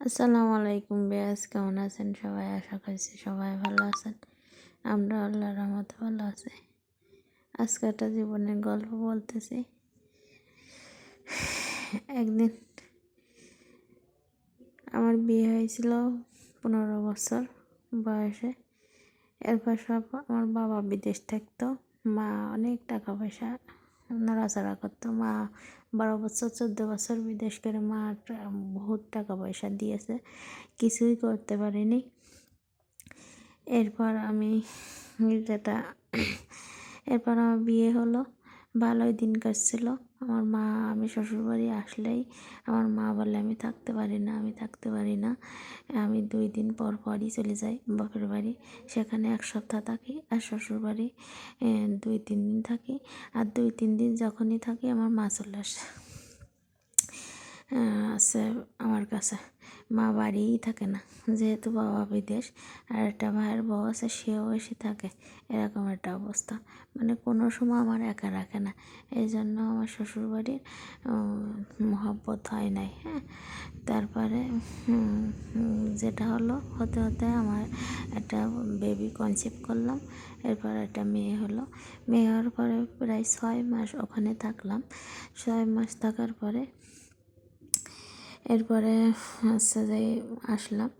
আসসালামু আলাইকুম বেয়াজ কেমন আছেন সবাই? আশা করছি সবাই ভালো আছেন। আমরা আল্লাহ রহমতে ভালো আছি। আজকে একটা জীবনের গল্প বলতেছি। একদিন আমার বিয়ে হয়েছিল পনেরো বছর বয়সে। এরপর সব আমার বাবা বিদেশ থাকতো, মা অনেক টাকা পয়সা নড়াচড়া করতো মা বারো বছর, চোদ্দ বছর বিদেশ করে মা বহুত টাকা পয়সা দিয়েছে। কিছুই করতে পারিনি। এরপর আমি যেটা, এরপর আমার বিয়ে হলো। ভালোই দিন কাটছিল। আমার মা, আমি শ্বশুরবাড়ি আসলেই আমার মা বলে আমি থাকতে পারি না, আমি থাকতে পারি না। আমি দুই দিন পর পরই চলে যাই বাপের বাড়ি। সেখানে এক সপ্তাহ থাকি আর শ্বশুরবাড়ি দুই তিন দিন থাকি। আর দুই তিন দিন যখনই থাকি আমার মা চলে আসে আছে আমার কাছে। মা বাড়িই থাকে না। যেহেতু বাবা বিদেশ, আর একটা ভাইয়ের বউ আছে সেও এসে থাকে, এরকম একটা অবস্থা। মানে কোনো সময় আমার একা রাখে না। এই জন্য আমার শ্বশুরবাড়ির মহব্বত হয় নাই হ্যাঁ। তারপরে যেটা হলো, হতে হতে আমার একটা বেবি কনসেপ্ট করলাম, এরপর একটা মেয়ে হলো। মেয়ে হওয়ার পরে প্রায় ছয় মাস ওখানে থাকলাম। ছয় মাস থাকার পরে এরপরে হচ্ছে যে আসলাম।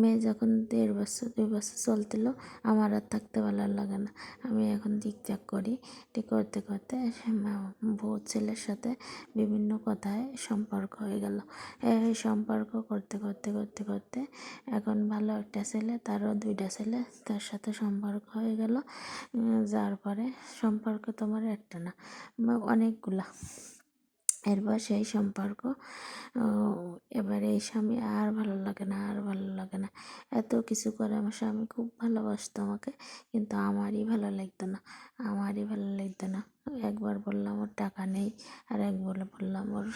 মেয়ে যখন দেড় বছর, দুই বছর চলছিল আমার আর থাকতে ভালো লাগে না। আমি এখন ঠিকঠাক করি। ঠিক করতে করতে বউ, ছেলের সাথে বিভিন্ন কথায় সম্পর্ক হয়ে গেল। এই সম্পর্ক করতে করতে করতে করতে এখন ভালো একটা ছেলে, তারও দুইটা ছেলে, তার সাথে সম্পর্ক হয়ে গেল। যার পরে সম্পর্ক তোমার একটা না, অনেকগুলা। এরপর সেই সম্পর্ক। এবার এই স্বামী আর ভালো লাগে না, আর ভালো লাগে না। এত কিছু করে আমার স্বামী খুব ভালোবাসতো আমাকে, কিন্তু আমারই ভালো লাগতো না, আমারই ভালো লাগতো না। একবার বললাম, ওর টাকা নেই। আর একবার বললাম, ওর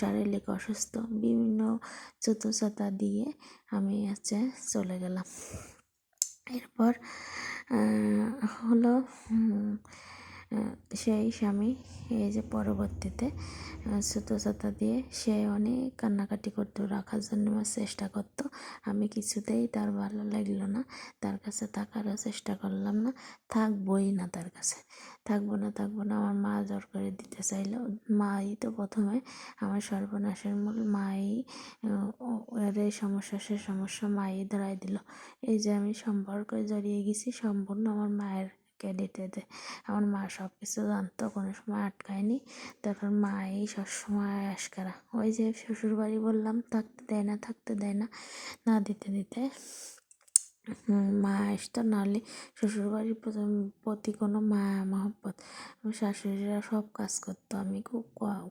শারীরিক অসুস্থ। বিভিন্ন চতুর্থতা দিয়ে আমি হচ্ছে চলে গেলাম। এরপর হলো সেই স্বামী, এই যে পরবর্তীতে ছুতো দিয়ে সে অনেক কান্নাকাটি করতো, রাখার জন্য আমার চেষ্টা করতো। আমি কিছুতেই তার ভালো লাগল না, তার কাছে থাকারও চেষ্টা করলাম না, থাকবোই না তার কাছে। থাকব না থাকব না, আমার মা জোর করে দিতে চাইলো। মাই তো প্রথমে আমার সর্বনাশের মূল মাই এর এই সমস্যা, সে সমস্যা মাই ধরাই দিল। এই যে আমি সম্পর্কে জড়িয়ে গেছি, সম্পূর্ণ আমার মায়ের ক্যাডেটে দেয় আমার মা সব কিছু জানতো, কোনো সময় আটকায়নি। তারপর মাই সবসময় আসকারা ওই যে শ্বশুরবাড়ি বললাম, থাকতে দেয় না, থাকতে দেয় না না দিতে দিতে। মা আসতো নাহলে শ্বশুরবাড়ির প্রতি কোনো মা মহব্বত। শাশুড়িরা সব কাজ করতো, আমি খুব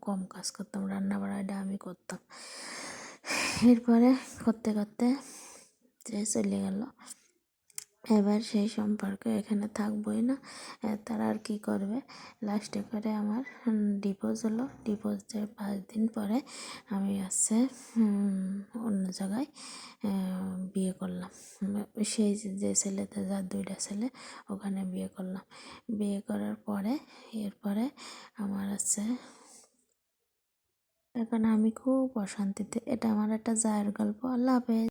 কম কাজ করতাম রান্না বাড়াটা আমি করতাম। এরপরে করতে করতে চলে গেল। এবার সেই সম্পর্কে এখানে থাকবোই না। তারা আর কি করবে? লাস্টে করে আমার ডিভোর্স হলো। ডিভোর্সের পাঁচ দিন পরে আমি আসছে অন্য জায়গায় বিয়ে করলাম। সেই যে ছেলেতে যার দুইটা ছেলে, ওখানে বিয়ে করলাম। বিয়ে করার পরে, এরপরে আমার আছে, এখন আমি খুব অশান্তিতে, এটা আমার একটা জায়ের গল্প। আল্লাহ হাফেজ।